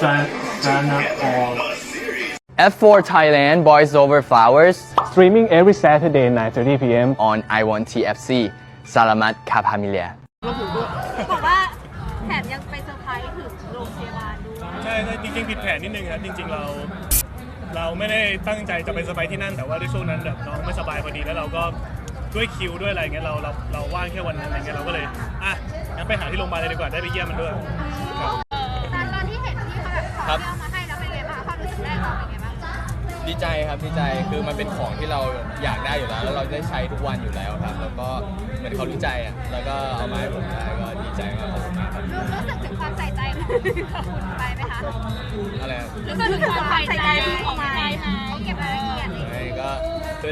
San Sana or F4 Thailand Boys Over Flowers streaming every Saturday 9:30 p.m. on I1 TFC Salamat Kapamilia บอกว่าแถมยังไปเซอร์ไพรส์ถึงโรงพยาบาลด้วยใช่ใช่จริงๆผิดแผนนิดนึงครับจริง ๆเรา เราไม่ได้ตั้งใจจะไปสบายที่นั่นแต่ว่าด้วยช่วงนั้นแบบน้องไม่สบายพอดีแล้วเราก็ด้วยคิวด้วยอะไรเงี้ยเราเราเราว่างแค่วันนั้นอะไรเงี้ยเราก็เลยอะงั้นไปหาที่โรงพยาบาลเลยดีกว่าได้ไปเยี่ยมมันด้วย ครับเรื่องมาให้แล้วเป็นไงบ้างความรู้สึกแรกเราเป็นไงบ้างดีใจครับดีใจคือมันเป็นของที่เราอยากได้อยู่แล้ว แล้วเราได้ใช้ทุกวันอยู่แล้วครับ แล้วก็เหมือนเขารู้ใจอะแล้วก็เอามาให้ผมได้ก็ดีใจมากขอบคุณมากครับรู้รู้สึกถึงความใส่ใจของคุณไปไหมคะอะไรอะรู้สึกถึงความใส่ใจ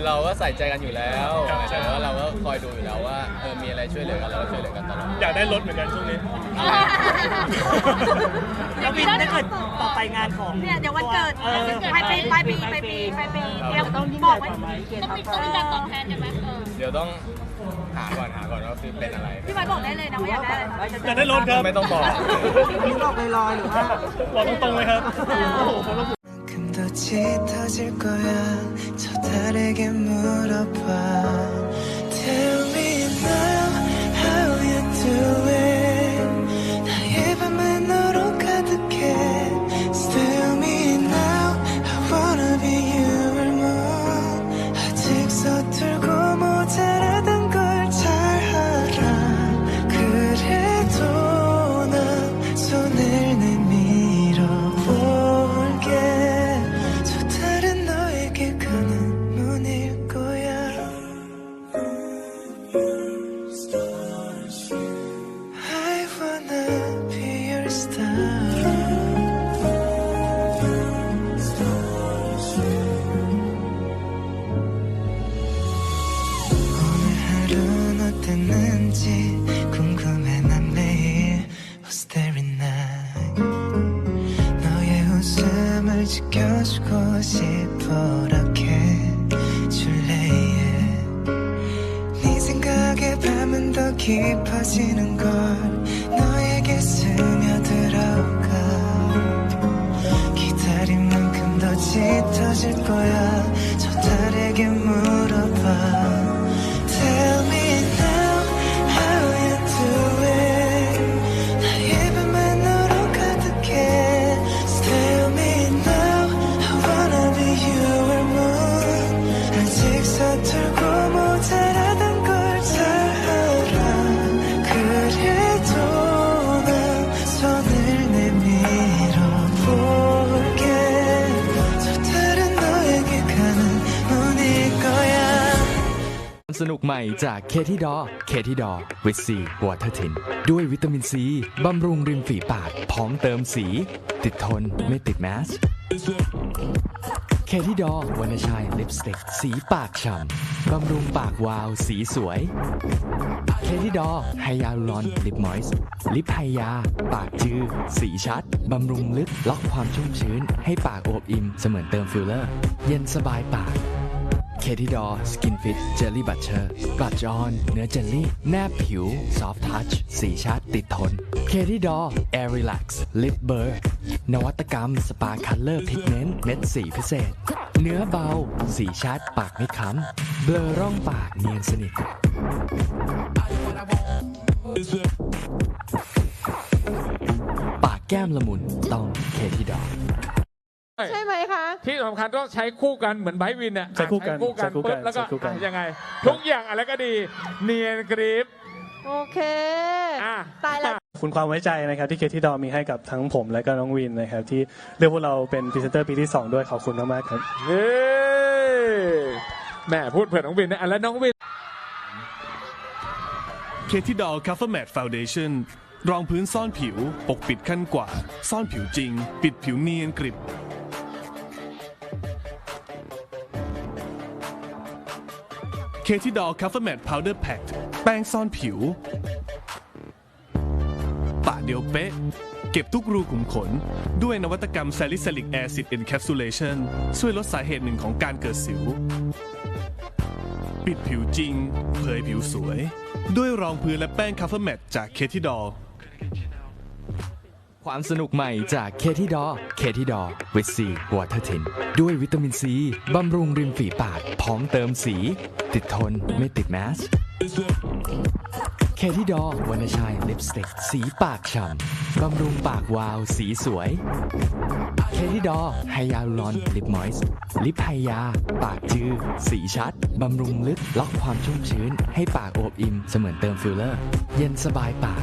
เราก็ใส่ใจกันอยู่แล้วใต่ว่าเราก็คอยดูอยู่แล้วว่าเออมีอะไรช่วยเหลือกันเราก็ช่วยเหลือกันตลอดอยากได้รถเหมือนกันช่วงนี้ แล้ปนถ้เกิดต่อไปงานของเนี่ยเดี๋ยววันเกิดเออปลายปีปลายปีปลายปีปลายปีเดี๋ยวต้องยิ่กไว้ต้องมีต้องมีแบบตอบแทนกันไหมเดี๋ยวต้องหาก่อนหาก่อนว่าคือเป็นอะไรพี่ไม้บอกได้เลยนะว่าอยากได้อะไรจะได้รถครับ ไม่ต้องบอก นี่บอกลอยๆหรือว่า บอกตรงๆเลยครับ 짙어질 거야. 저 달에게 물어봐. Me 지켜주고 싶어라게 줄래 yeah. 네 생각에 밤은 더 깊어지는 걸 สนุกใหม่จากเคที่ดอเคที่ดอวิตซีวอเตอร์ทิน ด้วยวิตามินซีบำรุงริมฝีปากพร้อมเติมสี ติดทนไม่ติดแมสเคที่ดอวานชัยลิปสติก สีปากฉ่ำบำรุงปากวาว สีสวย เคที่ดอไฮยาลูรอนลิปมอยส์ลิปไฮยา ปากจือสีชัด บำรุงลึก ล็อกความชุ่มชื้น ให้ปากโอบอิ่มเสมือนเติมฟิลเลอร์ เย็นสบายปาก เคทีดอสกินฟิตเจลลี่บัตเชอร์กลัดจอนเนื้อเจลลี่ แนบผิว ซอฟทัชสีชัดติดทนเคทีดอแอร์รีแลกซ์ลิปเบอร์นวัตกรรม สปาคัลเลอร์พิกเมนต์เม็ดสีพิเศษ เนื้อเบา สีชัด ปากไม่ค้ำเบลอร่องปากเนียนสนิท ปากแก้มละมุนต้องเคที่ดอ ใช่ไหมคะ ที่สำคัญต้องใช้คู่กันเหมือนไบร์ทวินเนี่ยใช้คู่กันใช้คู่กันใช้คู่กันปุ๊บแล้วก็ใช้คู่กัน อะยังไง ทุกอย่างอะไรก็ดี เนียนกริปโอเค อะ ตายแล้วขอบคุณความไว้ใจนะครับที่เคที่ดอมีให้กับทั้งผมและก็น้องวินนะครับที่เลือกพวกเราเป็นพรีเซนเตอร์ปีที่ 2 ด้วยขอบคุณมากๆครับ เฮ้แหม่พูดเผื่อน้องวินนะอะแล้วน้องวิน เคที่ดอลคัฟเฟอร์แมทฟาวเดชั่นรองพื้นซ่อนผิว ปกปิดขั้นกว่า ซ่อนผิวจริง ปิดผิวเนียนกริบ เคที่ดอลคัฟเฟอร์แมทพาวเดอร์แพ็คแป้งซ่อนผิว ปะเดียวเป๊ะ เก็บทุกรูขุมขน ด้วยนวัตกรรม Salicylic Acid Encapsulation ช่วยลดสาเหตุหนึ่งของการเกิดสิว ปิดผิวจริง เผยผิวสวย ด้วยรองพื้นและแป้งคัฟเฟอร์แมทจากเคที่ดอล ความสนุกใหม่จากเคที่ดอเคที่ดอวิตซีวอเตอร์ทินด้วยวิตามินซีบำรุงริมฝีปากพร้อมเติมสี ติดทนไม่ติดแมสเคที่ดอวรรณชัยลิปสติก สีปากฉ่ำบำรุงปากวาว สีสวยเคที่ดอไฮยาลูรอนลิปมอยส์ลิปไฮยา ปากจือสีชัด บำรุงลึกล็อกความชุ่มชื้น ให้ปากโอบอิ่มเสมือนเติมฟิลเลอร์ เย็นสบายปาก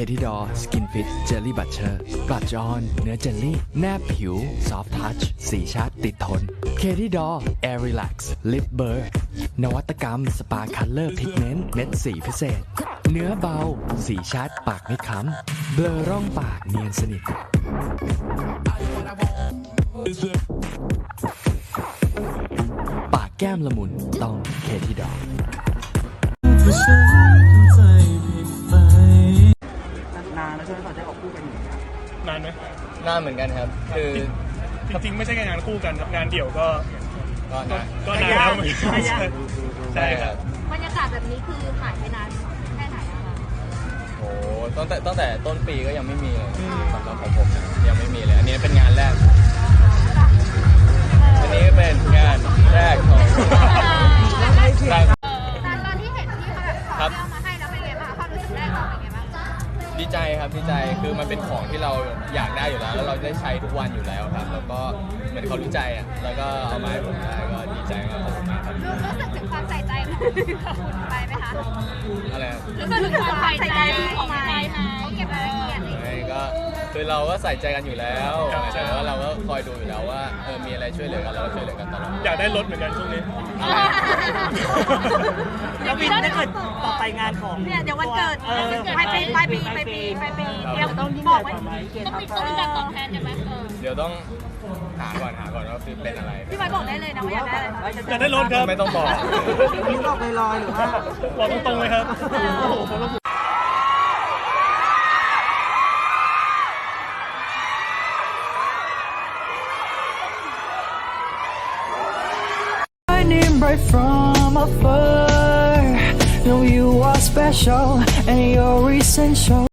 เคที่ดอสกินฟิตเจลลี่บัตเชอร์กลัดจอนเนื้อเจลลี่ แนบผิว ซอฟทัชสีชัดติดทนเคที่ดอแอร์รีแลกซ์ลิปเบอร์นวัตกรรม สปาคัลเลอร์พิกเมนต์เม็ดสีพิเศษ เนื้อเบา สีชัด ปากไม่ค้ำเบลอร่องปากเนียนสนิท ปากแก้มละมุนต้องเคที่ดอ นานไหมหน้าเหมือนกันครับ คือจริงๆไม่ใช่แค่งานคู่กันครับงานเดี่ยวก็ก็นานก็นานแล้วเหมือนกันระยะใช่ครับบรรยากาศแบบนี้คือหายไปนานแค่ไหนอะคะโอ้ตั้งแต่ตั้งแต่ต้นปีก็ยังไม่มีเลยสำหรับของผมนะยังไม่มีเลย อันนี้เป็นงาน ได้ใช้ทุกวันอยู่แล้วครับ แล้วก็เหมือนเขารู้ใจอะแล้วก็เอามาให้ผมได้ก็ดีใจมากขอบคุณมากครับรู้รู้สึกถึงความใส่ใจของคุณไปไหมคะอะไรนะรู้สึกถึงความใส่ใจของไปไหมเขาเก็บรายละเอียดอะไรอย่างเงี้ยไม่ก็ คือเราก็ใส่ใจกันอยู่แล้วแต่ว่าเราก็คอยดูอยู่แล้วว่าเออมีอะไรช่วยเหลือกันเราก็ช่วยเหลือกันตลอด อยากได้รถเหมือนกันช่วงนี้ แล้ววินถ้าเกิดต่อไปงานของเนี่ยเดี๋ยววันเกิดออปลายปีปลายปีปลายปีปลายปีครับเดี๋ยวต้องยิ่งบใหอกไว้ญ่กว่าไหมเกณฑ์ต้องทัพมีต้องมีการตอบแทนใช่ไหมเออเดี๋ยวต้องหาก่อนหาก่อนว่าคือเป็นอะไร พี่ไม้บอกได้เลยนะว่าอยากได้อะไรอยากได้รถครับไม่ต้องบอก วินบอกลอยๆหรือว่า บอกตรงๆเลยครับ shining bright from afar. Know you are special and you're essential.